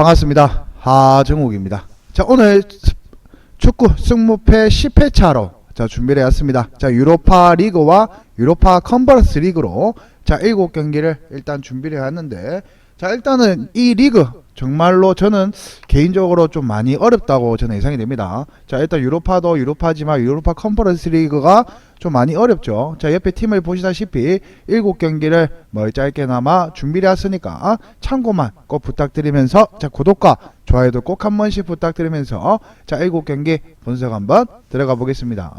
반갑습니다. 하정욱입니다. 자, 오늘 축구 승무패 10회 차로 자, 준비를 해왔습니다. 자, 유로파 리그와 유로파 컨퍼런스 리그로 자, 7경기를 일단 준비를 해왔는데 자, 일단은 이 리그 정말로 저는 개인적으로 좀 많이 어렵다고 저는 예상이 됩니다. 자, 일단 유로파도 유로파지만 유로파 컨퍼런스 리그가 좀 많이 어렵죠. 자, 옆에 팀을 보시다시피 7경기를 뭐 짧게나마 준비를 했으니까 참고만 꼭 부탁드리면서 자, 구독과 좋아요도 꼭 한 번씩 부탁드리면서 자, 7경기 분석 한번 들어가 보겠습니다.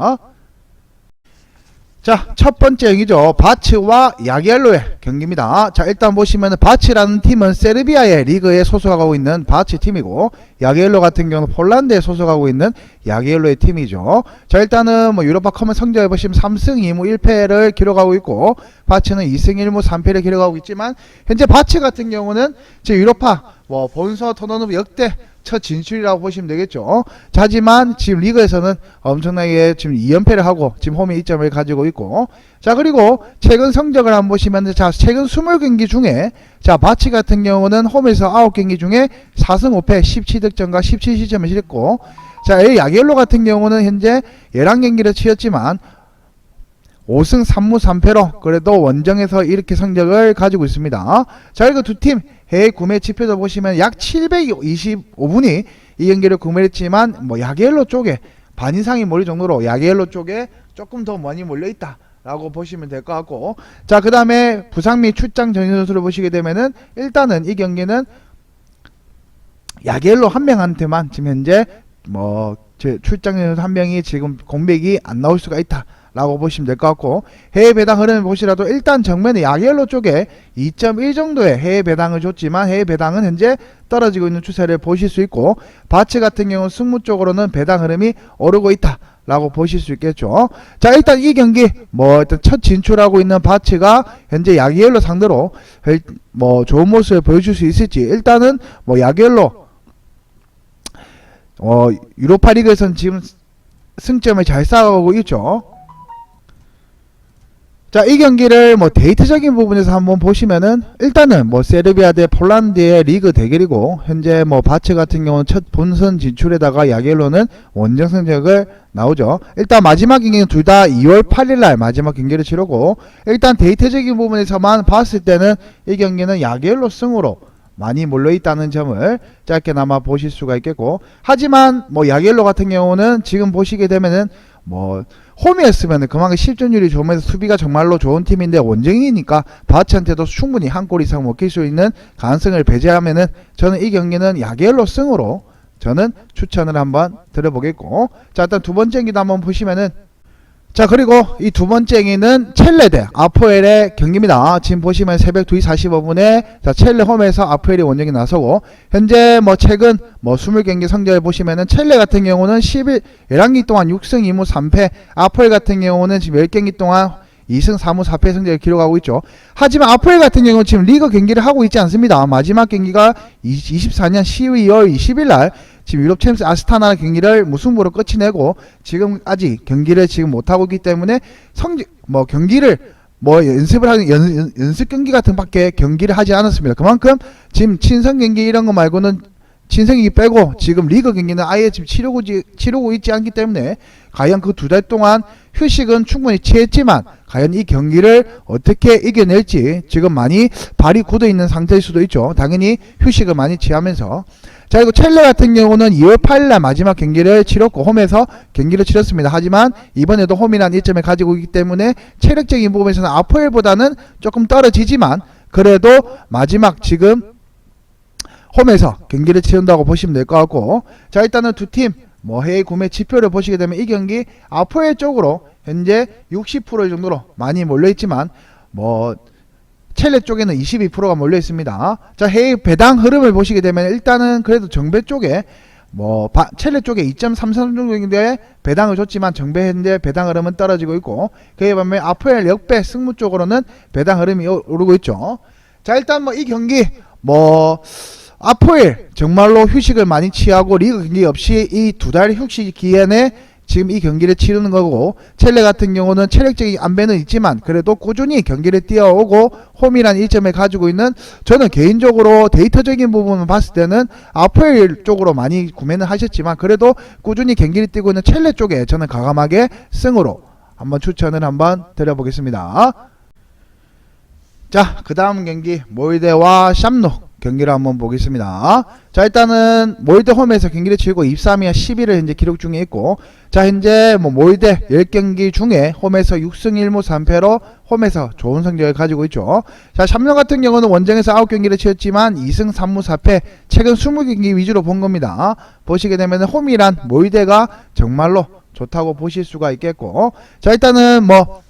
자, 첫 번째 경기죠. 바츠와 야기엘로의 경기입니다. 자, 일단 보시면 바츠라는 팀은 세르비아의 리그에 소속하고 있는 바츠 팀이고 야기엘로 같은 경우는 폴란드에 소속하고 있는 야기엘로의 팀이죠. 자, 일단은 뭐 유로파 커먼 성적을 보시면 3승 2무 1패를 기록하고 있고 바츠는 2승 1무 3패를 기록하고 있지만 현재 바츠 같은 경우는 제 유로파 뭐 본서 토너먼트 역대 첫 진출이라고 보시면 되겠죠. 자, 하지만 지금 리그에서는 엄청나게 지금 2연패를 하고 지금 홈에 2점을 가지고 있고 자 그리고 최근 성적을 한번 보시면 자 최근 20경기 중에 자 바치 같은 경우는 홈에서 9경기 중에 4승 5패 17득점과 17시점을 실었고 자이 야겔로 같은 경우는 현재 11경기를 치렀지만 5승 3무 3패로 그래도 원정에서 이렇게 성적을 가지고 있습니다. 자 그리고 두팀 해외 구매 지표도 보시면 약 725분이 이 경기를 구매했지만 뭐 야겔로 쪽에 반 이상이 몰릴 정도로 야겔로 쪽에 조금 더 많이 몰려 있다. 라고 보시면 될 것 같고 자 그 다음에 부상 및 출장 전신 선수를 보시게 되면은 일단은 이 경기는 야겔로 한 명한테만 지금 현재 뭐제 출장 전신 선수 한 명이 지금 공백이 안 나올 수가 있다 라고 보시면 될 것 같고 해외 배당 흐름을 보시라도 일단 정면에 야겔로 쪽에 2.1 정도의 해외 배당을 줬지만 해외 배당은 현재 떨어지고 있는 추세를 보실 수 있고 바츠 같은 경우 승무 쪽으로는 배당 흐름이 오르고 있다 라고 보실 수 있겠죠. 자, 일단 이 경기, 뭐, 일단 첫 진출하고 있는 바츠가 현재 야기엘로 상대로 일- 뭐, 좋은 모습을 보여줄 수 있을지, 일단은 뭐, 야기엘로, 어, 유로파 리그에서는 지금 승점을 잘 쌓아가고 있죠. 자, 이 경기를 뭐 데이터적인 부분에서 한번 보시면은 일단은 뭐 세르비아 대 폴란드의 리그 대결이고 현재 뭐 바츠 같은 경우는 첫 본선 진출에다가 야겔로는 원정 성적을 나오죠. 일단 마지막 경기는 둘 다 2월 8일 날 마지막 경기를 치르고 일단 데이터적인 부분에서만 봤을 때는 이 경기는 야겔로 승으로 많이 몰려 있다는 점을 짧게나마 보실 수가 있겠고 하지만 뭐 야겔로 같은 경우는 지금 보시게 되면은 뭐 홈이었으면 그만큼 실전율이 좋으면서 수비가 정말로 좋은 팀인데 원정이니까 바치한테도 충분히 한 골 이상 먹힐 수 있는 가능성을 배제하면은 저는 이 경기는 야겔로 승으로 저는 추천을 한번 드려보겠고. 자 일단 두 번째 경기도 한번 보시면은 자 그리고 이 두 번째 경기는 첼레 대 아포엘의 경기입니다. 지금 보시면 새벽 2시 45분에 자 첼레 홈에서 아포엘이 원정에 나서고 현재 뭐 최근 뭐 20경기 성적을 보시면은 첼레 같은 경우는 11 11경기 동안 6승 2무 3패 아포엘 같은 경우는 지금 10경기 동안 2승 4무 4패 성적을 기록하고 있죠. 하지만 아포엘 같은 경우는 지금 리그 경기를 하고 있지 않습니다. 마지막 경기가 24년 12월 20일 날 지금 유럽 챔스 아스타나 경기를 무승부로 끝이 내고 지금 아직 경기를 지금 못 하고 있기 때문에 성적 뭐 경기를 뭐 연습을 하는 연, 연, 연습 경기 같은 밖에 경기를 하지 않았습니다. 그만큼 지금 친선 경기 이런 거 말고는 경기 빼고 지금 리그 경기는 아예 지금 치르고 지- 치르고 있지 않기 때문에 과연 그 두 달 동안 휴식은 충분히 취했지만 과연 이 경기를 어떻게 이겨낼지 지금 많이 발이 굳어 있는 상태일 수도 있죠. 당연히 휴식을 많이 취하면서 자 그리고 첼레 같은 경우는 2월 8일날 마지막 경기를 치렀고 홈에서 경기를 치렀습니다. 하지만 이번에도 홈이라는 이점을 가지고 있기 때문에 체력적인 부분에서는 아포엘보다는 조금 떨어지지만 그래도 마지막 지금 홈에서 경기를 치른다고 보시면 될 것 같고 자 일단은 두팀 뭐 해외 구매 지표를 보시게 되면 이 경기 아포엘 쪽으로 현재 60% 정도로 많이 몰려 있지만 뭐 첼레 쪽에는 22%가 몰려 있습니다. 자 해외 배당 흐름을 보시게 되면 일단은 그래도 정배 쪽에 뭐 바, 첼레 쪽에 2.33 정도의 배당을 줬지만 정배 현재 배당 흐름은 떨어지고 있고 그에 반면 아포엘 역배 승무 쪽으로는 배당 흐름이 오- 오르고 있죠. 자 일단 뭐 이 경기 뭐 아포엘 정말로 휴식을 많이 취하고 리그 경기 없이 이 두 달 휴식 기간에 지금 이 경기를 치르는 거고 첼레 같은 경우는 체력적인 안배는 있지만 그래도 꾸준히 경기를 뛰어오고 홈이란 일점을 가지고 있는 저는 개인적으로 데이터적인 부분을 봤을 때는 아포엘 쪽으로 많이 구매는 하셨지만 그래도 꾸준히 경기를 뛰고 있는 첼레 쪽에 저는 가감하게 승으로 한번 추천을 한번 드려보겠습니다. 자, 그 다음 경기 모이데와 샴노 경기를 한번 보겠습니다. 자, 일단은 모이데 홈에서 경기를 치르고 23위와 11을 현재 기록 중에 있고 자, 현재 뭐 모이데 10경기 중에 홈에서 6승 1무 3패로 홈에서 좋은 성적을 가지고 있죠. 자, 샴노 같은 경우는 원정에서 9경기를 치렀지만 2승 3무 4패 최근 20경기 위주로 본 겁니다. 보시게 되면 홈이란 모이데가 정말로 좋다고 보실 수가 있겠고 자, 일단은 뭐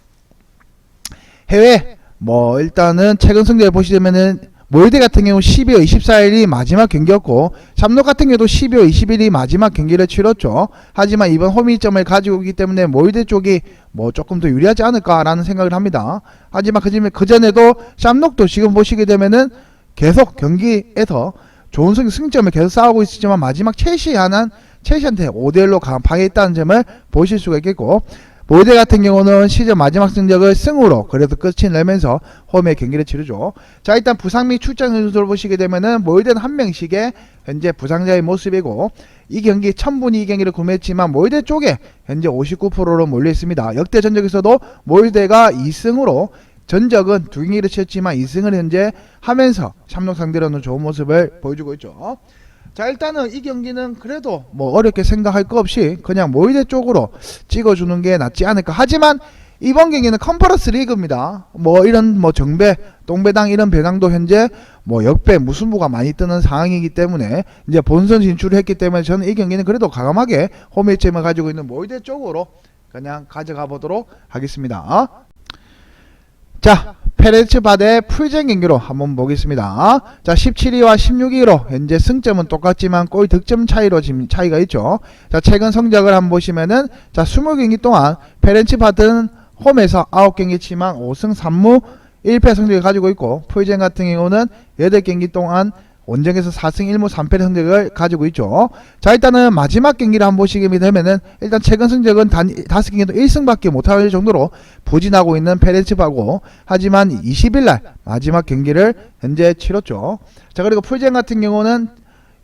해외 뭐 일단은 최근 성적을 보시면은 몰대 같은 경우 12월 24일이 마지막 경기였고 샴노 같은 경우도 12월 20일이 마지막 경기를 치렀죠. 하지만 이번 홈이점을 가지고 있기 때문에 몰대 쪽이 뭐 조금 더 유리하지 않을까라는 생각을 합니다. 하지만 그 전에 그전에도 샴녹도 지금 보시게 되면은 계속 경기에서 좋은 승, 승점을 계속 쌓아오고 있지만 마지막 첼시 하는 첼시한테 5대1로 강파했다는 점을 보실 수가 있겠고 모대 같은 경우는 시즌 마지막 성적을 승으로 그래도 끝이 내면서 홈에 경기를 치르죠. 자 일단 부상 및 출장 선수를 보시게 되면은 모이든 한 명씩의 현재 부상자의 모습이고 이 경기 천분이 이 경기를 구매했지만 모이대 쪽에 현재 59%로 몰려 있습니다. 역대 전적에서도 모이대가 2승으로 전적은 두 경기를 치렀지만 2승을 현재 하면서 삼록 상대로는 좋은 모습을 보여주고 있죠. 자 일단은 이 경기는 그래도 뭐 어렵게 생각할 거 없이 그냥 모이대 쪽으로 찍어주는 게 낫지 않을까. 하지만 이번 경기는 컨퍼런스 리그입니다. 뭐 이런 뭐 정배 동배당 이런 배당도 현재 뭐 역배 무승부가 많이 뜨는 상황이기 때문에 이제 본선 진출을 했기 때문에 저는 이 경기는 그래도 과감하게 홈일점을 가지고 있는 모이대 쪽으로 그냥 가져가 보도록 하겠습니다 자 페렌츠 바대 풀젠 경기로 한번 보겠습니다. 자, 17위와 16위로 현재 승점은 똑같지만 골 득점 차이로 지금 차이가 있죠. 자, 최근 성적을 한번 보시면은 자, 20경기 동안 페렌츠 바드는 홈에서 9경기 치만 5승 3무 1패 성적을 가지고 있고 풀젠 같은 경우는 8경기 동안 원정에서 4승 1무 3패 성적을 가지고 있죠. 자 일단은 마지막 경기를 한번 보시게 되면은 일단 최근 성적은 단 5경기도 1승밖에 못할 정도로 부진하고 있는 페렌츠바고 하지만 20일날 마지막 경기를 현재 치렀죠. 자 그리고 풀젠 같은 경우는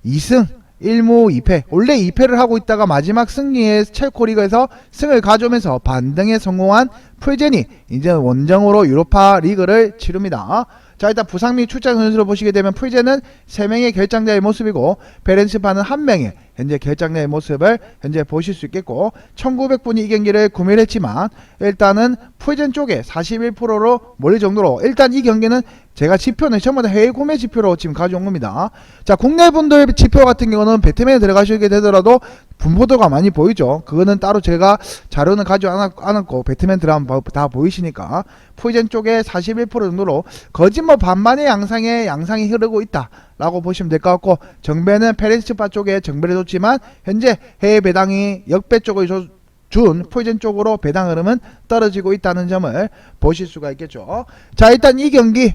2승 1무 2패 원래 2패를 하고 있다가 마지막 승리에 첼코리그에서 승을 가져오면서 반등에 성공한 풀젠이 이제 원정으로 유로파 리그를 치릅니다. 자 일단 부상 및 출장 선수를 보시게 되면 풀제는 3명의 결장자의 모습이고 베렌스파는 1명의 현재 결장자의 모습을 현재 보실 수 있겠고 1900분이 이 경기를 구매를 했지만 일단은 풀젠 쪽에 41%로 몰릴 정도로 일단 이 경기는 제가 지표는 전부 다 해외 구매 지표로 지금 가져온 겁니다. 자 국내 분들 지표 같은 경우는 배트맨에 들어가시게 되더라도 분포도가 많이 보이죠. 그거는 따로 제가 자료는 가지고 않았고 배트맨 들어가면 다 보이시니까 풀젠 쪽에 41% 정도로 거짓 뭐 반반의 양상에 양상이 흐르고 있다 라고 보시면 될 것 같고 정배는 페렌스파 쪽에 정배를 줬지만 현재 해외 배당이 역배 쪽을 줘, 준 포이즌 쪽으로 배당 흐름은 떨어지고 있다는 점을 보실 수가 있겠죠. 자 일단 이 경기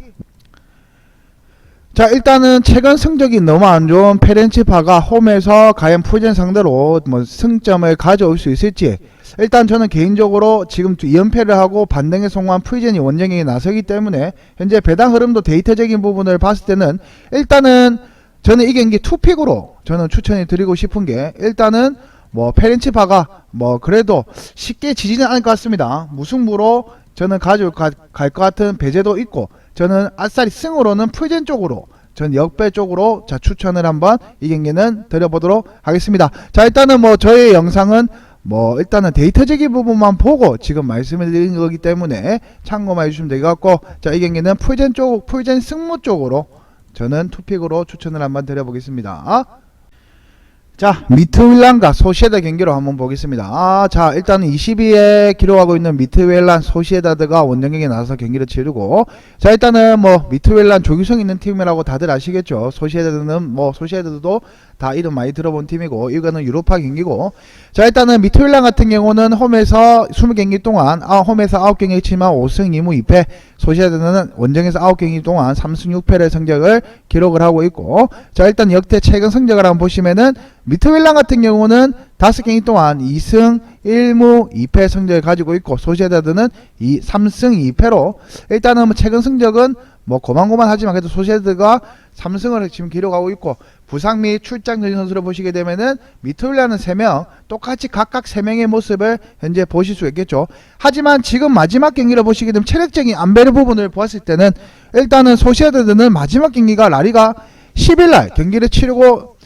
자 일단은 최근 성적이 너무 안 좋은 페렌치파가 홈에서 과연 푸젠 상대로 뭐 승점을 가져올 수 있을지. 일단 저는 개인적으로 지금 2연패를 하고 반등에 성공한 푸젠이 원정에 나서기 때문에 현재 배당 흐름도 데이터적인 부분을 봤을 때는 일단은 저는 이 경기 투픽으로 저는 추천해 드리고 싶은 게 일단은 뭐 페렌치파가 뭐 그래도 쉽게 지지는 않을 것 같습니다. 무승부로 저는 가져갈 것 같은 배제도 있고 저는 아싸리 승으로는 풀젠 쪽으로 전 역배 쪽으로 자 추천을 한번 이 경기는 드려보도록 하겠습니다. 자 일단은 뭐 저의 영상은 뭐 일단은 데이터적인 부분만 보고 지금 말씀을 드린 거기 때문에 참고만 해주시면 같고 자 이 경기는 풀젠 쪽 풀젠 승무 쪽으로 저는 투픽으로 추천을 한번 드려보겠습니다. 자, 미트윌란과 소시에다 경기로 한번 보겠습니다. 아, 자, 일단 22에 기록하고 있는 미트윌란 소시에다드가 원정경기에 나와서 경기를 치르고, 자, 일단은 뭐, 미트윌란 조규성 있는 팀이라고 다들 아시겠죠? 소시에다드는 뭐, 소시에다드도 다 이름 많이 들어본 팀이고 이거는 유로파 경기고. 자 일단은 미토일란 같은 경우는 홈에서 20경기 동안 아, 홈에서 9경기 치만 5승 2무 2패. 소시에드는 원정에서 9경기 동안 3승 6패의 성적을 기록을 하고 있고. 자 일단 역대 최근 성적을 한번 보시면은 미토일란 같은 경우는 5경기 동안 2승 1무 2패 성적을 가지고 있고 소시에다드는 2, 3승 2패로. 일단은 뭐 최근 성적은 뭐 고만고만하지만 그래도 소시에드가 3승을 지금 기록하고 있고 부상 및 출장 전진 선수를 보시게 되면은 미토일라는 3명 똑같이 각각 3명의 모습을 현재 보실 수 있겠죠. 하지만 지금 마지막 경기를 보시게 되면 체력적인 안배를 부분을 보았을 때는 일단은 소시에드는 마지막 경기가 라리가 10일날 경기를 치르고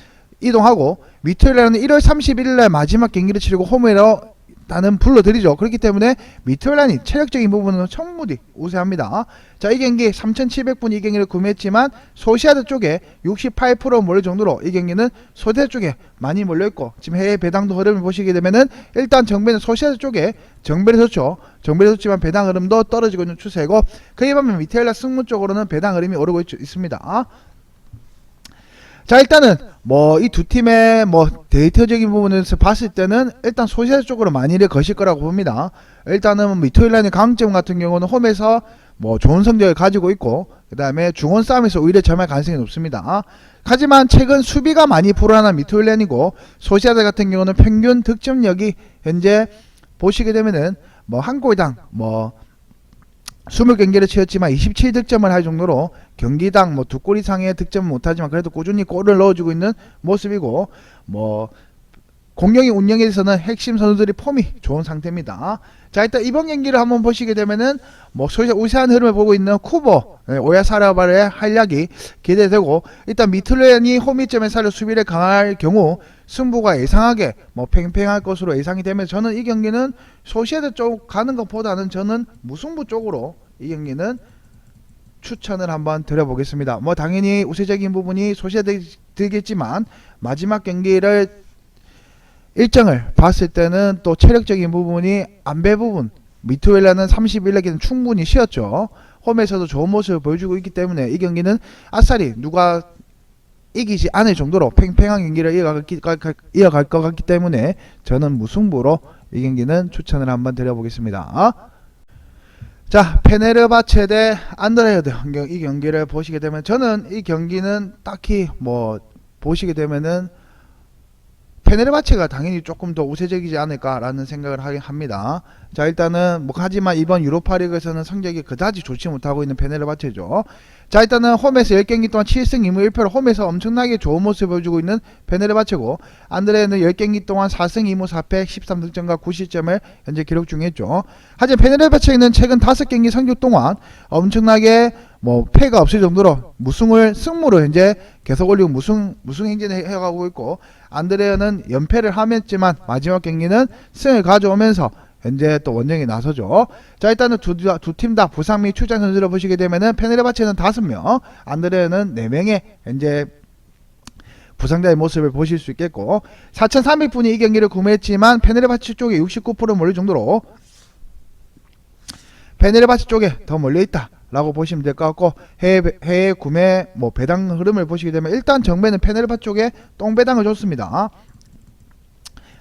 이동하고 미토일라는 1월 31일날 마지막 경기를 치르고 홈으로 나는 불러드리죠. 그렇기 때문에 미토일란이 체력적인 부분은 청무디 우세합니다. 자, 이 경기 3,700분 이 경기를 구매했지만 소시아드 쪽에 68% 몰릴 정도로 이 경기는 소대 쪽에 많이 몰려있고 지금 해외 배당도 흐름을 보시게 되면은 일단 정배는 소시아드 쪽에 정배를 섰죠. 정배를 섰지만 배당 흐름도 떨어지고 있는 추세고 그에 반면 미테일라 승무 쪽으로는 배당 흐름이 오르고 있, 있습니다. 자 일단은 뭐 이 두 팀의 뭐 데이터적인 부분에서 봤을 때는 일단 소시아 쪽으로 많이를 거실 거라고 봅니다. 일단은 미토일란의 강점 같은 경우는 홈에서 뭐 좋은 성적을 가지고 있고 그 다음에 중원 싸움에서 오히려 점할 가능성이 높습니다. 하지만 최근 수비가 많이 불안한 미토일란이고 소시아드 같은 경우는 평균 득점력이 현재 보시게 되면은 뭐 한 골당 뭐 20경기를 치렀지만 27득점을 할 정도로 경기당 뭐 두 골 이상의 득점은 못하지만 그래도 꾸준히 골을 넣어주고 있는 모습이고 뭐 공격의 운영에 대해서는 핵심 선수들이 폼이 좋은 상태입니다. 자 일단 이번 경기를 한번 보시게 되면은 뭐 소시 우세한 흐름을 보고 있는 쿠보 네, 오야사라바의 활약이 기대되고 일단 미틀렌이 홈이점에 살려 수비를 강할 경우 승부가 예상하게 뭐 팽팽할 것으로 예상이 되면 저는 이 경기는 소시에드 쪽 가는 것보다는 저는 무승부 쪽으로 이 경기는 추천을 한번 드려보겠습니다. 뭐 당연히 우세적인 부분이 소시에드겠지만 마지막 경기를 일정을 봤을 때는 또 체력적인 부분이 안배 부분 미투엘라는 31렉에는 충분히 쉬었죠. 홈에서도 좋은 모습을 보여주고 있기 때문에 이 경기는 아싸리 누가 이기지 않을 정도로 팽팽한 경기를 이어갈, 것 같기 때문에 저는 무승부로 이 경기는 추천을 한번 드려보겠습니다. 자, 페네르바체 대 안드레헤드 이 경기를 보시게 되면 저는 이 경기는 딱히 뭐 보시게 되면은 페네르바체가 당연히 조금 더 우세적이지 않을까라는 생각을 하긴 합니다. 자 일단은 뭐 하지만 이번 유로파리그에서는 성적이 그다지 좋지 못하고 있는 페네르바체죠. 자 일단은 홈에서 10경기 동안 7승 2무 1패로 홈에서 엄청나게 좋은 모습을 보여주고 있는 페네르바체고 안드레는 10경기 동안 4승 2무 4패 13득점과 9실점을 현재 기록 중이었죠. 하지만 페네르바체는 최근 5경기 성적 동안 엄청나게 뭐 패가 없을 정도로 무승을 승무로 현재 계속 올리고 무승 무승 행진을 해가고 있고 안드레어는 연패를 하면지만 마지막 경기는 승을 가져오면서 현재 또 원정에 나서죠. 자 일단은 두 팀 다 부상 및 출장 선수를 보시게 되면은 페네르바체는 다섯 명, 안드레어는 네 명의 현재 부상자의 모습을 보실 수 있겠고 4,300분이 이 경기를 구매했지만 페네르바체 쪽에 69% 몰릴 정도로 페네르바체 쪽에 더 몰려 있다. 라고 보시면 될 것 같고 해외, 해외 구매 뭐 배당 흐름을 보시게 되면 일단 정배는 페네르바 쪽에 똥배당을 줬습니다.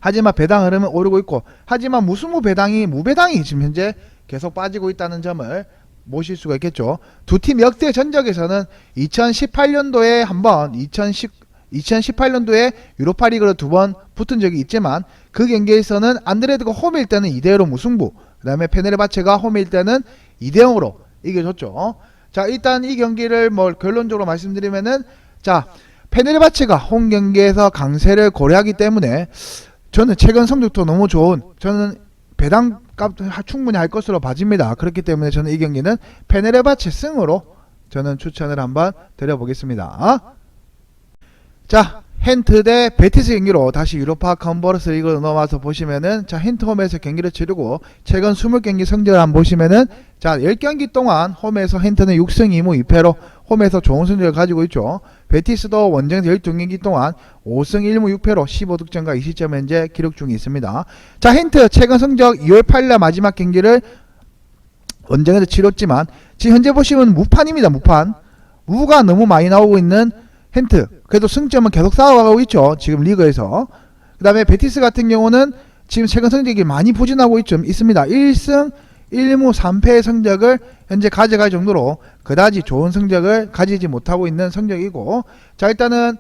하지만 배당 흐름은 오르고 있고 하지만 무수무 배당이 무배당이 지금 현재 계속 빠지고 있다는 점을 보실 수가 있겠죠. 두 팀 역대 전적에서는 2018년도에 한번 2010 2018년도에 유로파 리그로 두 번 붙은 적이 있지만 그 경기에서는 안드레드가 홈일 때는 2대1로 무승부 그 다음에 페네르바체가 홈일 때는 2대0으로 이겨줬죠. 자, 일단 이 경기를 뭐 결론적으로 말씀드리면은 자, 페네르바체가 홈 경기에서 강세를 고려하기 때문에 저는 최근 성적도 너무 좋은 저는 배당값 충분히 할 것으로 봐집니다. 그렇기 때문에 저는 이 경기는 페네르바체 승으로 저는 추천을 한번 드려보겠습니다. 자, 헨트 대 베티스 경기로 다시 유로파 컨버러스 리그로 넘어와서 보시면은 자 헨트 홈에서 경기를 치르고 최근 20경기 성적을 한번 보시면은 자 10경기 동안 홈에서 헨트는 6승 2무 2패로 홈에서 좋은 성적을 가지고 있죠. 베티스도 원정에서 12경기 동안 5승 1무 6패로 15득점과 20점 현재 기록 중에 있습니다. 자 헨트 최근 성적 2월 8일 마지막 경기를 원정에서 치렀지만 지금 현재 보시면 무판입니다. 무판. 무가 너무 많이 나오고 있는 힌트. 그래도 승점은 계속 쌓아가고 있죠. 지금 리그에서. 그 다음에 베티스 같은 경우는 지금 최근 성적이 많이 부진하고 있, 있습니다. 1승 1무 3패의 성적을 현재 가져갈 정도로 그다지 좋은 성적을 가지지 못하고 있는 성적이고 자 일단은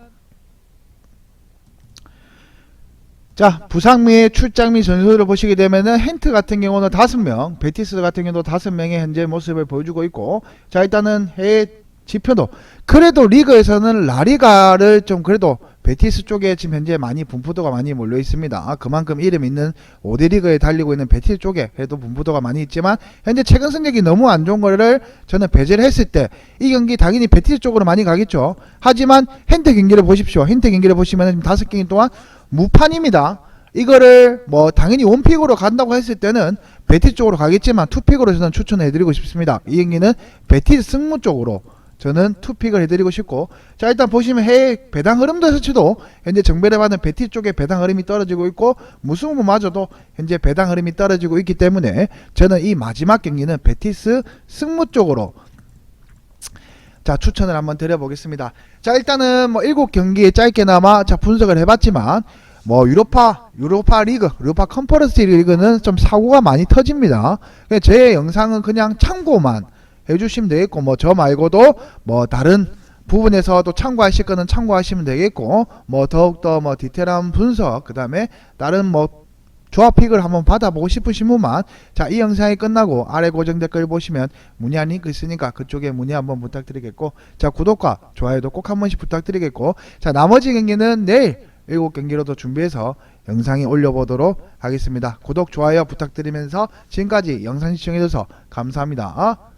자 부상 및 출장 및 전술을 보시게 되면은 힌트 같은 경우는 다섯 명 베티스 같은 경우도 다섯 명의 현재 모습을 보여주고 있고 자 일단은 해외 지표도 그래도 리그에서는 라리가를 좀 그래도 베티스 쪽에 지금 현재 많이 분포도가 많이 몰려 있습니다. 아, 그만큼 이름 있는 5대 리그에 달리고 있는 베티스 쪽에 그래도 분포도가 많이 있지만 현재 최근 성적이 너무 안 좋은 거를 저는 배제를 했을 때 이 경기 당연히 베티스 쪽으로 많이 가겠죠. 하지만 힌트 경기를 보십시오. 힌트 경기를 보시면 다섯 경기 동안 무판입니다. 이거를 뭐 당연히 원픽으로 간다고 했을 때는 베티스 쪽으로 가겠지만 투픽으로 저는 추천해드리고 싶습니다. 이 경기는 베티스 승무 쪽으로 저는 투픽을 해드리고 싶고 자 일단 보시면 해외 배당 흐름도 자체도 현재 정배를 받은 베티 쪽에 배당 흐름이 떨어지고 있고 무승부마저도 현재 배당 흐름이 떨어지고 있기 때문에 저는 이 마지막 경기는 베티스 승무 쪽으로 자 추천을 한번 드려보겠습니다. 자 일단은 뭐 일곱 경기에 짧게나마 자 분석을 해봤지만 뭐 유로파 유로파 리그 유로파 컨퍼런스 리그는 좀 사고가 많이 터집니다. 제 영상은 그냥 참고만 해주시면 되겠고 뭐 저 말고도 뭐 다른 부분에서도 참고하실 거는 참고하시면 되겠고 뭐 더욱더 뭐 디테일한 분석 그 다음에 다른 뭐 조합 픽을 한번 받아보고 싶으신 분만 자 이 영상이 끝나고 아래 고정 댓글 보시면 문의한 링크 있으니까 그쪽에 문의 한번 부탁드리겠고 자 구독과 좋아요도 꼭 한 번씩 부탁드리겠고 자 나머지 경기는 내일 일곱 경기로도 준비해서 영상이 올려보도록 하겠습니다. 구독 좋아요 부탁드리면서 지금까지 영상 시청해주셔서 감사합니다